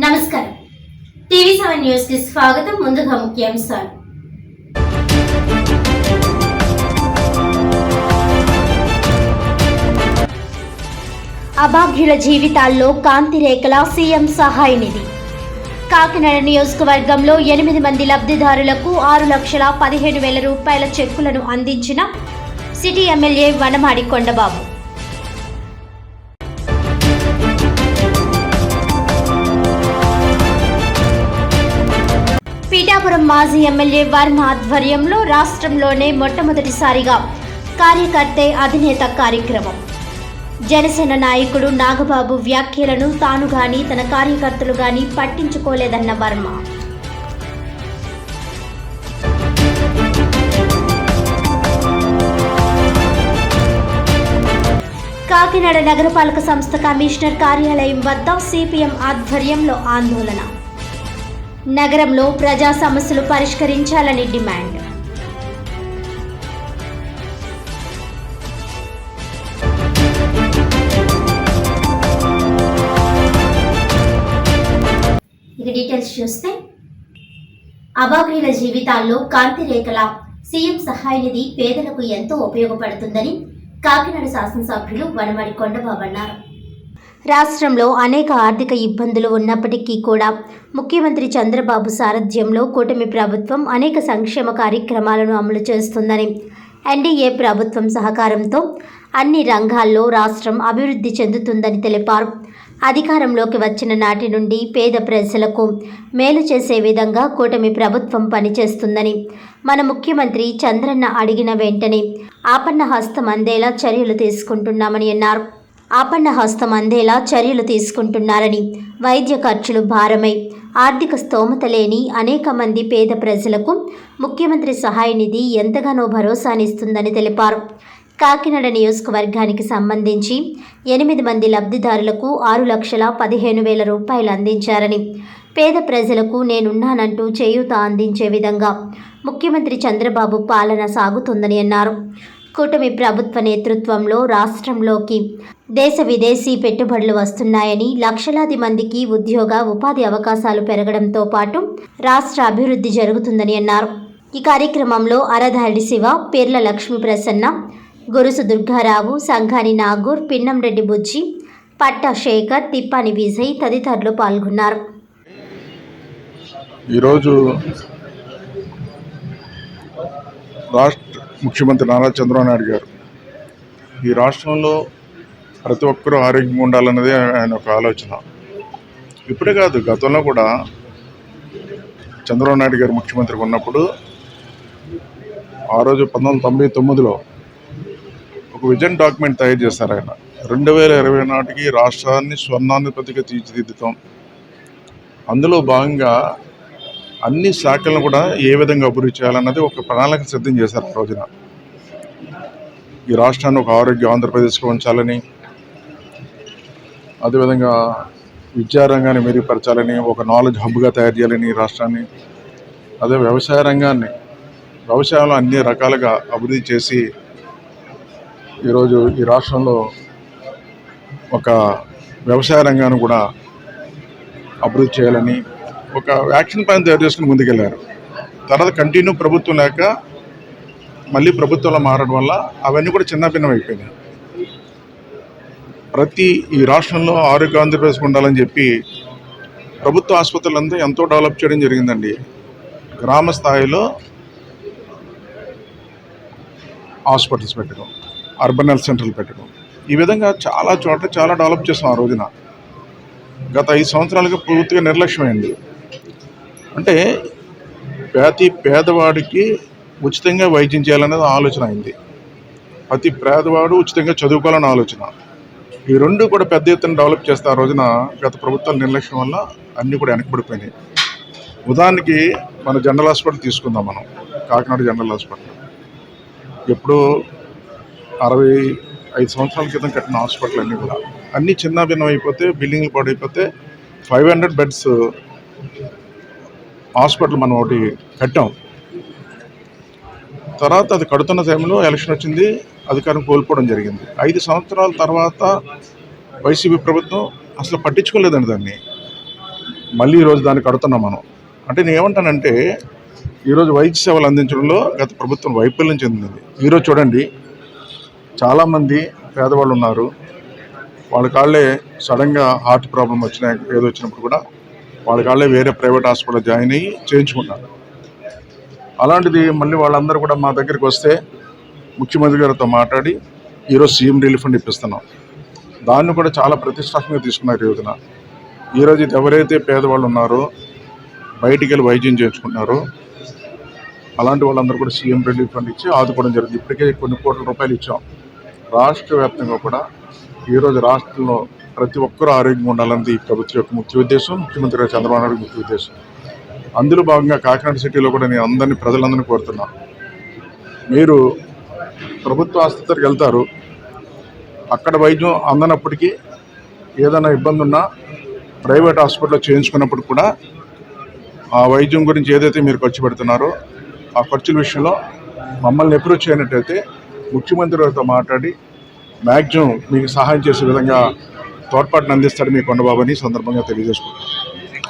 నమస్కారం. TV seven న్యూస్కి స్వాగతం. ముందుగా ముఖ్యాంశాలు. అభాగ్యుల జీవితాల్లో కాంతి రేఖల సీఎం సహాయ నిధి. కాకినాడ నియోజకవర్గంలో ఎనిమిది మంది లబ్ధిదారులకు ఆరు లక్షల పదిహేను వేల రూపాయల చెక్కులను అందించిన సిటీ ఎమ్మెల్యే వనమాడి కొండబాబు. పీఠాపురం మాజీ ఎమ్మెల్యే వర్మ ఆధ్వర్యంలో రాష్ట్రంలోనే మొట్టమొదటిసారిగా కార్యకర్తే అధినేత కార్యక్రమం. జనసేన నాయకుడు నాగబాబు వ్యాఖ్యలను తాను గాని తన కార్యకర్తలు గాని పట్టించుకోలేదన్న వర్మ. కాకినాడ నగరపాలక సంస్థ కమిషనర్ కార్యాలయం వద్ద సిపిఎం ఆధ్వర్యంలో ఆందోళన. నగరంలో ప్రజా సమస్యలు పరిష్కరించాలని డిమాండ్. ఇక డీటెయిల్స్ చూస్తే అభాగ్రీల జీవితాల్లో కాంతి రేఖల సీఎం సహాయ నిధి పేదలకు ఎంతో ఉపయోగపడుతుందని కాకినాడ శాసనసభ్యులు వనమడి కొండబాబు అన్నారు. రాష్ట్రంలో అనేక ఆర్థిక ఇబ్బందులు ఉన్నప్పటికీ కూడా ముఖ్యమంత్రి చంద్రబాబు సారథ్యంలో కూటమి ప్రభుత్వం అనేక సంక్షేమ కార్యక్రమాలను అమలు చేస్తుందని ఎన్డీఏ ప్రభుత్వం సహకారంతో అన్ని రంగాల్లో రాష్ట్రం అభివృద్ధి చెందుతుందని తెలిపారు. అధికారంలోకి వచ్చిన నాటి నుండి పేద ప్రజలకు మేలు చేసే విధంగా కూటమి ప్రభుత్వం పనిచేస్తుందని మన ముఖ్యమంత్రి చంద్రన్న అడిగిన వెంటనే ఆపన్న హస్తం అందేలా చర్యలు తీసుకుంటున్నామని అన్నారు. ఆపన్నహస్తం అందేలా చర్యలు తీసుకుంటున్నారని వైద్య ఖర్చులు భారమై. ఆర్థిక స్తోమత లేని అనేక మంది పేద ప్రజలకు ముఖ్యమంత్రి సహాయ నిధి ఎంతగానో భరోసానిస్తుందని తెలిపారు. కాకినాడ నియోజకవర్గానికి సంబంధించి ఎనిమిది మంది లబ్ధిదారులకు ఆరు లక్షల పదిహేను వేల రూపాయలు అందించారని పేద ప్రజలకు నేనున్నానంటూ చేయూత అందించే విధంగా ముఖ్యమంత్రి చంద్రబాబు పాలన సాగుతుందని అన్నారు. కూటమి ప్రభుత్వ నేతృత్వంలో రాష్ట్రంలోకి దేశ విదేశీ పెట్టుబడులు వస్తున్నాయని లక్షలాది మందికి ఉద్యోగ ఉపాధి అవకాశాలు పెరగడంతో పాటు రాష్ట్ర అభివృద్ధి జరుగుతుందని అన్నారు. ఈ కార్యక్రమంలో అరధారి శివ పేర్ల లక్ష్మీ ప్రసన్న గురుసు దుర్గారావు సంఘాని నాగూర్ పిన్నంరెడ్డి బుజ్జి పట్ట శేఖర్ తిప్పాని విజయ్ తదితరులు పాల్గొన్నారు. ఈరోజు రాష్ట్ర ముఖ్యమంత్రి నారా చంద్రబాబు నాయుడు గారు ఈ రాష్ట్రంలో ప్రతి ఒక్కరూ ఆరోగ్యంగా ఉండాలన్నది ఆయన ఒక ఆలోచన. ఇప్పుడే కాదు గతంలో కూడా చంద్రబాబు నాయుడు గారు ముఖ్యమంత్రిగా ఉన్నప్పుడు ఆ రోజు పంతొమ్మిది తొంభై తొమ్మిదిలో ఒక విజన్ డాక్యుమెంట్ తయారు చేశారు ఆయన. రెండు వేల ఇరవై నాటికి రాష్ట్రాన్ని స్వర్ణాధిపతిగా తీర్చిదిద్దుతాం. అందులో భాగంగా అన్ని శాఖలను కూడా ఏ విధంగా అభివృద్ధి చేయాలన్నది ఒక ప్రణాళిక సిద్ధం చేశారు ఆ రోజున. ఈ రాష్ట్రాన్ని ఒక ఆరోగ్య ఆంధ్రప్రదేశ్గా ఉంచాలని అదేవిధంగా విద్యారంగాన్ని మెరుగుపరచాలని ఒక నాలెడ్జ్ హబ్గా తయారు చేయాలని ఈ రాష్ట్రాన్ని అదే వ్యవసాయ రంగాన్ని వ్యవసాయంలో అన్ని రకాలుగా అభివృద్ధి చేసి ఈరోజు ఈ రాష్ట్రంలో ఒక వ్యవసాయ రంగాన్ని కూడా అభివృద్ధి చేయాలని ఒక యాక్షన్ ప్లాన్ తయారు చేసుకుని ముందుకెళ్ళారు తర్వాత కంటిన్యూ ప్రభుత్వం లేక మళ్ళీ ప్రభుత్వంలో మారడం వల్ల అవన్నీ కూడా చిన్న భిన్నం అయిపోయినాయి. ప్రతి ఈ రాష్ట్రంలో ఆరోగ్య ఆంధ్రప్రదేశ్ ఉండాలని చెప్పి ప్రభుత్వ ఆసుపత్రులంతా ఎంతో డెవలప్ చేయడం జరిగిందండి. గ్రామ స్థాయిలో హాస్పిటల్స్ పెట్టడం అర్బన్ హెల్త్ సెంటర్లు పెట్టడం. ఈ విధంగా చాలా చోట్ల చాలా డెవలప్ చేసాం ఆ రోజున. గత ఐదు సంవత్సరాలుగా పూర్తిగా నిర్లక్ష్యమైంది. అంటే ప్రతి పేదవాడికి ఉచితంగా వైద్యం చేయాలనేది ఆలోచన అయింది. ప్రతి పేదవాడు ఉచితంగా చదువుకోవాలని ఆలోచన. ఈ రెండు కూడా పెద్ద ఎత్తున డెవలప్ చేస్తే ఆ రోజున గత ప్రభుత్వాల నిర్లక్ష్యం వల్ల అన్నీ కూడా వెనకబడిపోయినాయి. ఉదాహరణకి మన జనరల్ హాస్పిటల్ తీసుకుందాం మనం కాకినాడ జనరల్ హాస్పిటల్ ఎప్పుడు అరవై ఐదు సంవత్సరాల క్రితం కట్టిన హాస్పిటల్ అన్నీ కూడా. అన్నీ చిన్న భిన్నం అయిపోతే బిల్డింగ్లు పాడైపోతే ఫైవ్ హండ్రెడ్ బెడ్స్ హాస్పిటల్ మనం ఒకటి కట్టాం. తర్వాత అది కడుతున్న టైంలో ఎలక్షన్ వచ్చింది. అధికారం కోల్పోవడం జరిగింది. ఐదు సంవత్సరాల తర్వాత వైసీపీ ప్రభుత్వం అసలు పట్టించుకోలేదండి దాన్ని. మళ్ళీ ఈరోజు దాన్ని కడుతున్నాం మనం. అంటే నేను ఏమంటానంటే ఈరోజు వైద్య సేవలు అందించడంలో గత ప్రభుత్వం వైఫల్యం చెందింది. ఈరోజు చూడండి చాలామంది పేదవాళ్ళు ఉన్నారు. వాళ్ళ కాళ్ళే సడన్గా హార్ట్ ప్రాబ్లం వచ్చినా ఏదో వచ్చినప్పుడు కూడా వాళ్ళ కాళ్ళే వేరే ప్రైవేట్ హాస్పిటల్ జాయిన్ అయ్యి చేయించుకున్నారు అలాంటిది మళ్ళీ వాళ్ళందరూ కూడా మా దగ్గరికి వస్తే ముఖ్యమంత్రి గారితో మాట్లాడి ఈరోజు సీఎం రిలీఫ్ ఫండ్ ఇప్పిస్తున్నాం దాన్ని కూడా చాలా ప్రతిష్టాత్మకంగా తీసుకున్నారు ఈ రోజున. ఈరోజు ఎవరైతే పేదవాళ్ళు ఉన్నారో బయటికి వెళ్ళి వైద్యం చేయించుకుంటున్నారో అలాంటి వాళ్ళందరూ కూడా సీఎం రిలీఫ్ ఫండ్ ఇచ్చి ఆదుకోవడం జరిగింది. ఇప్పటికే కొన్ని కోట్ల రూపాయలు ఇచ్చాం. రాష్ట్ర వ్యాప్తంగా కూడా ఈరోజు రాష్ట్రంలో ప్రతి ఒక్కరూ ఆరోగ్యంగా ఉండాలన్నది ఈ ప్రభుత్వం యొక్క ముఖ్య ఉద్దేశం ముఖ్యమంత్రి గారు చంద్రబాబు నాయుడు ముఖ్య ఉద్దేశం. అందులో భాగంగా కాకినాడ సిటీలో కూడా నేను అందరినీ ప్రజలందరినీ కోరుతున్నాను మీరు ప్రభుత్వ ఆసుపత్రికి వెళ్తారు. అక్కడ వైద్యం అందనప్పటికీ ఏదైనా ఇబ్బంది ఉన్నా ప్రైవేట్ హాస్పిటల్లో చేయించుకున్నప్పుడు కూడా ఆ వైద్యం గురించి ఏదైతే మీరు ఖర్చు పెడుతున్నారో ఆ ఖర్చుల విషయంలో మమ్మల్ని అప్రోచ్ అయినట్టయితే ముఖ్యమంత్రి గారితో మాట్లాడి మ్యాక్సిమం మీకు సహాయం చేసే విధంగా తోడ్పాటును అందిస్తాడు మీ కొండబాబు అని సందర్భంగా తెలియజేసుకుంటున్నాను.